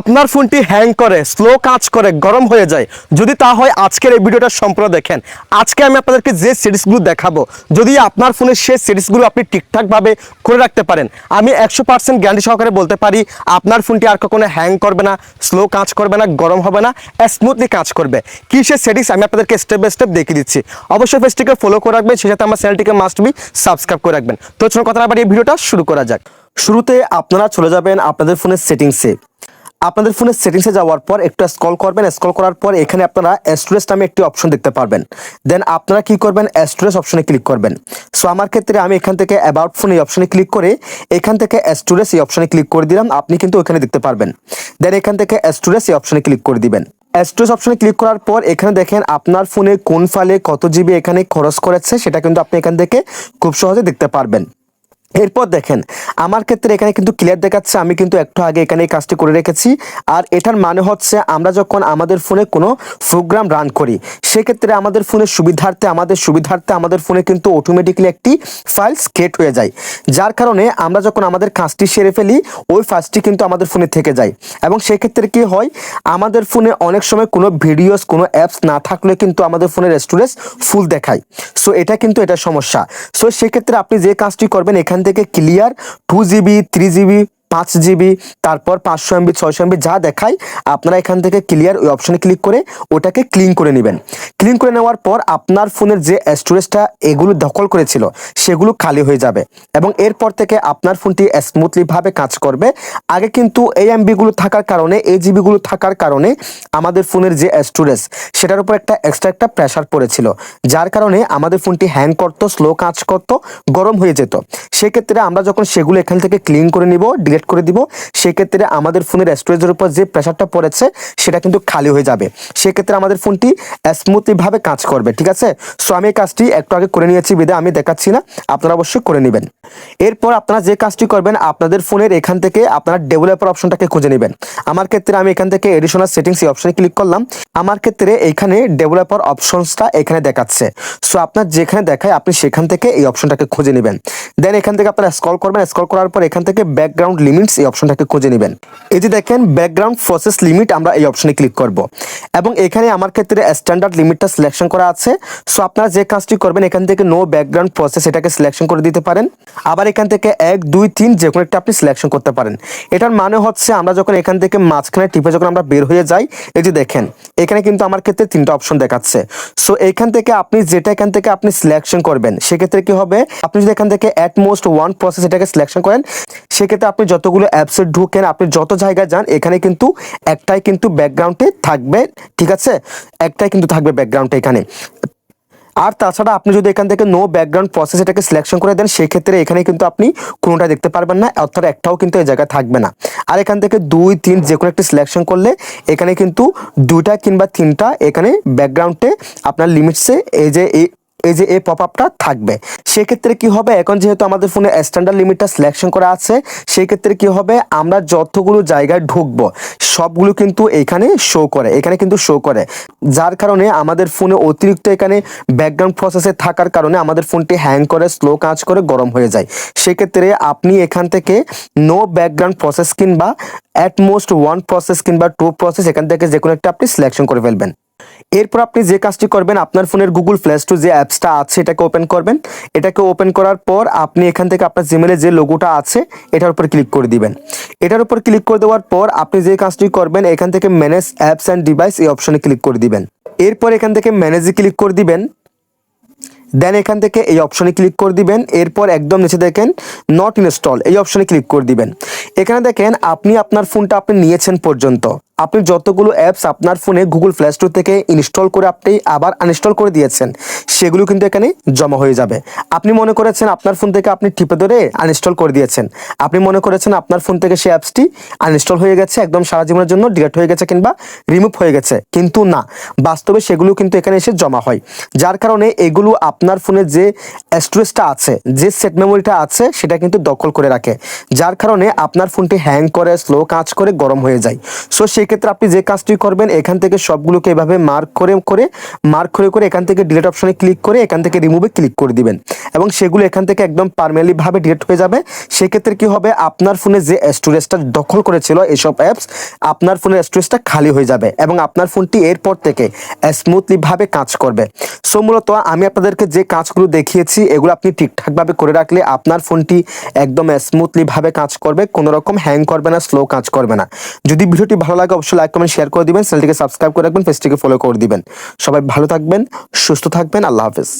আপনার ফোনটি হ্যাং করে স্লো কাজ করে, গরম হয়ে যায়। যদি তা হয়, আজকের এই ভিডিওটা সম্পূর্ণ দেখেন। আজকে আমি আপনাদেরকে যে সিরিজগুলো দেখাবো, যদি আপনার ফোনের সেই সিরিজগুলো আপনি ঠিকঠাকভাবে করে রাখতে পারেন, আমি একশো পার্সেন্ট গ্যারান্টি সহকারে বলতে পারি, আপনার ফোনটি আর কখনো হ্যাং করবে না স্লো কাজ করবে না, গরম হবে না স্মুথলি কাজ করবে। কি সে সেটিংস আমি আপনাদেরকে স্টেপ বাই স্টেপ দেখিয়ে দিচ্ছি। অবশ্যই পেজটিকে ফলো করে রাখবেন, সেই সাথে আমার চ্যানেলটিকে মাস্ট বি সাবস্ক্রাইব করে রাখবেন। তো চলুন কথা বাড়িয়ে এই ভিডিওটা শুরু করা যাক। শুরুতে আপনারা চলে যাবেন আপনাদের ফোনের সেটিংসে আপনাদের ফোনের সেটিংসে যাওয়ার পর একটু স্কল করবেন। স্ক্রল করার পর এখানে আপনারা স্টোরেজ নামে একটি অপশন দেখতে পারবেন। দেন আপনারা কি করবেন? স্টোরেজ অপশনে ক্লিক করবেন। সো আমার ক্ষেত্রে আমি এখান থেকে অ্যাবাউট ফোন এই অপশনে ক্লিক করে এখান থেকে স্টোরেজ এই অপশনে ক্লিক করে দিলাম। আপনি কিন্তু ওখানে দেখতে পারবেন। দেন এখান থেকে স্টোরেজ এই অপশনে ক্লিক করে দিবেন। স্টোরেজ অপশনে ক্লিক করার পর এখানে দেখেন আপনার ফোনে কোন ফাইলে কত জিবি এখানে খরচ করেছে, সেটা কিন্তু আপনি এখান থেকে খুব সহজে দেখতে পারবেন। এরপর দেখেন, আমার ক্ষেত্রে এখানে কিন্তু ক্লিয়ার দেখাচ্ছে, আমি কিন্তু একটু আগে এখানে এই কাজটি করে রেখেছি। আর এটার মানে হচ্ছে, আমরা যখন আমাদের ফোনে কোনো প্রোগ্রাম রান করি, সেক্ষেত্রে আমাদের ফোনের সুবিধার্থে, আমাদের সুবিধার্থে আমাদের ফোনে কিন্তু অটোমেটিকলি একটি ফাইলস ক্রিয়েট হয়ে যায়। যার কারণে আমরা যখন আমাদের কাজটি সেরে ফেলি, ওই ফাইলসটি কিন্তু আমাদের ফোনে থেকে যায়। এবং সেক্ষেত্রে কি হয়, আমাদের ফোনে অনেক সময় কোনো ভিডিওস কোনো অ্যাপস না থাকলে কিন্তু আমাদের ফোনের স্টোরেজ ফুল দেখায়। সো এটা কিন্তু এটা সমস্যা। সো সেক্ষেত্রে আপনি যে কাজটি করবেন, এখান থেকে clear two GB three GB পাঁচ জিবি তারপর পাঁচশো এমবি ছয়শো এমবি যা দেখায় আপনারা এখান থেকে ক্লিয়ার ওই অপশনে ক্লিক করে ওটাকে ক্লিন করে নেবেন। ক্লিন করে নেওয়ার পর আপনার ফোনের যে স্টোরেজটা এগুলো দখল করেছিল, সেগুলো খালি হয়ে যাবে। এবং এরপর থেকে আপনার ফোনটি স্মুথলিভাবে কাজ করবে। আগে কিন্তু এই এমবিগুলো থাকার কারণে, এই জিবিগুলো থাকার কারণে আমাদের ফোনের যে স্টোরেজ সেটার উপর একটা এক্সট্রা একটা প্রেশার পড়েছিল। যার কারণে আমাদের ফোনটি হ্যাং করতো স্লো কাজ করতো, গরম হয়ে যেত। সেক্ষেত্রে আমরা যখন সেগুলো এখান থেকে ক্লিন করে নিব ডিলিট করে দিব। সেক্ষেত্রে আমাদের ফোনের স্টোরেজের উপর যে প্রেশারটা পড়েছে, সেটা কিন্তু খালি হয়ে যাবে। সেক্ষেত্রে আমাদের ফোনটি স্মুথলিভাবে কাজ করবে, ঠিক আছে? সো আমি এই কাজটি একটু আগে করে নিয়েছি বিদে, আমি দেখাচ্ছি না, আপনারা অবশ্যই করে নেবেন। এরপর আপনারা যে কাজটি করবেন, আপনাদের ফোনের এখান থেকে আপনারা ডেভেলপার অপশনটাকে খুঁজে নেবেন। আমার ক্ষেত্রে আমি এখান থেকে এডিশনাল সেটিংস এই অপশনে ক্লিক করলাম। আমার ক্ষেত্রে এখানে ডেভেলপার অপশনসটা এখানে দেখাচ্ছে। সো আপনার যেখানে দেখায়, আপনি সেখান থেকে এই অপশনটাকে খুঁজে নেবেন। দেন এখান থেকে আপনারা স্ক্রল করবেন। স্ক্রল করার পর এখান থেকে ব্যাকগ্রাউন্ড লিমিটস এই অপশনটাকে খুঁজে নেবেন। এই যে দেখেন ব্যাকগ্রাউন্ড প্রসেস লিমিট আমরা এই অপশনে ক্লিক করব। এবং এখানে আমার ক্ষেত্রে স্ট্যান্ডার্ড লিমিটটা সিলেকশন করা আছে। সো আপনারা যে কাজটি করবেন, এখান থেকে নো ব্যাকগ্রাউন্ড প্রসেস এটাকে সিলেকশন করে দিতে পারেন। আবার এখান থেকে এক, দুই, তিন যে কোনো একটা আপনি সিলেকশন করতে পারেন। এটার মানে হচ্ছে আমরা যখন এখান থেকে মাঝখানে টিপে যখন আমরা বের হয়ে যাই, এই যে দেখেন, এখানে কিন্তু আমার ক্ষেত্রে তিনটা অপশন দেখাচ্ছে। সো এখান থেকে আপনি যেটা এখান থেকে আপনি সিলেকশন করবেন, সেক্ষেত্রে কি হবে? আপনি যদি এখান থেকে অ্যাটমোস্ট ওয়ান প্রসেস এটাকে সিলেকশন করেন, সেক্ষেত্রে আপনি যতগুলো অ্যাপসে ঢুকেন, আপনি যত জায়গায় যান, এখানে কিন্তু একটাই কিন্তু ব্যাকগ্রাউন্ডে থাকবে, ঠিক আছে? একটাই কিন্তু থাকবে ব্যাকগ্রাউন্ডে এখানে। আর তাছাড়া আপনি যদি এখান থেকে নো ব্যাকগ্রাউন্ড প্রসেস এটাকে সিলেকশন করে দেন, সেক্ষেত্রে এখানে কিন্তু আপনি কোনোটা দেখতে পারবেন না, অর্থাৎ একটাও কিন্তু এই জায়গায় থাকবে না। আর এখান থেকে দুই, তিন যে কোনো একটি সিলেকশন করলে, এখানে কিন্তু দুইটা কিংবা তিনটা এখানে ব্যাকগ্রাউন্ডে আপনার লিমিটসে এই যে এই যে এই পপ আপটা থাকবে। সেক্ষেত্রে কি হবে? এখন যেহেতু আমাদের ফোনে স্ট্যান্ডার্ড লিমিটটা সিলেকশন করা আছে, সেক্ষেত্রে কি হবে? আমরা যতগুলো জায়গায় ঢুকবো, সবগুলো কিন্তু এখানে শো করে, এখানে কিন্তু শো করে। যার কারণে আমাদের ফোনে অতিরিক্ত এখানে ব্যাকগ্রাউন্ড প্রসেসে থাকার কারণে আমাদের ফোনটি হ্যাং করে স্লো কাজ করে, গরম হয়ে যায়। সেক্ষেত্রে আপনি এখান থেকে নো ব্যাকগ্রাউন্ড প্রসেস কিংবা অ্যাটমোস্ট ওয়ান প্রসেস কিংবা টু প্রসেস এখান থেকে যে কোনো একটা আপনি সিলেকশন করে ফেলবেন। এরপর আপনি যে কাজটি করবেন, আপনার ফোনের গুগল প্লে স্টোর যে অ্যাপসটা আছে, এটাকে ওপেন করবেন। এটাকে ওপেন করার পর আপনি এখান থেকে আপনার জিমেলে যে লোগোটা আছে, এটার উপর ক্লিক করে দিবেন। এটার উপর ক্লিক করে দেওয়ার পর আপনি যে কাজটি করবেন, এখান থেকে ম্যানেজ অ্যাপস অ্যান্ড ডিভাইস এই অপশনে ক্লিক করে দিবেন। এরপর এখান থেকে ম্যানেজে ক্লিক করে দিবেন। দেন এখান থেকে এই অপশনে ক্লিক করে দিবেন। এরপর একদম নিচে দেখেন নট ইনস্টল এই অপশনে ক্লিক করে দিবেন। এখানে দেখেন, আপনি আপনার ফোনটা আপনি নিয়েছেন পর্যন্ত। আপনি যতগুলো অ্যাপস আপনার ফোনে গুগল প্লে স্টোর থেকে ইনস্টল করে আপনি আবার আনইনস্টল করে দিয়েছেন, সেগুলো কিন্তু এখানে জমা হয়ে যাবে। আপনি মনে করেছেন আপনার ফোন থেকে আপনি টিপে ধরে আনইনস্টল করে দিয়েছেন। আপনি মনে করেছেন আপনার ফোন থেকে সেই অ্যাপসটি আনইনস্টল হয়ে গেছে, একদম সারা জীবনের জন্য ডিলেট হয়ে গেছে কিংবা রিমুভ হয়ে গেছে। কিন্তু না, বাস্তবে সেগুলো কিন্তু এখানে এসে জমা হয়। যার কারণে এগুলো আপনার ফোনে যে স্টোরেজটা আছে, যে সেট মেমোরিটা আছে, সেটা কিন্তু দখল করে রাখে। যার কারণে আপনার ফোনটি হ্যাং করে স্লো কাজ করে, গরম হয়ে যায়। সো সেই সেক্ষেত্রে আপনি যে কাজটি করবেন, এখান থেকে সবগুলোকে এভাবে মার্ক করে করে মার্ক করে করে এখান থেকে ডিলেট অপশনে ক্লিক করে এখান থেকে রিমুভে ক্লিক করে দিবেন। এবং সেগুলো এখান থেকে একদম পারমানেন্টলি ভাবে ডিলেট হয়ে যাবে। সেক্ষেত্রে কি হবে? আপনার ফোনে যে স্টোরেজটা দখল করেছিল এসব অ্যাপস আপনার ফোনের স্টোরেজটা খালি হয়ে যাবে এবং আপনার ফোনটি এরপর থেকে স্মুথলি ভাবে কাজ করবে। সো মূলত আমি আপনাদেরকে যে কাজগুলো দেখিয়েছি, এগুলো আপনি ঠিকঠাকভাবে করে রাখলে আপনার ফোনটি একদম স্মুথলি ভাবে কাজ করবে, কোনো রকম হ্যাং করবে না স্লো কাজ করবে না। যদি ভিডিওটি ভালো লাগে অবশ্যই লাইক কমেন্ট শেয়ার করে দিবেন। চ্যানেলটিকে সাবস্ক্রাইব করে রাখবেন পেজটিকে ফলো করে দিবেন। সবাই ভালো থাকবেন, সুস্থ থাকবেন। আল্লাহ হাফেজ।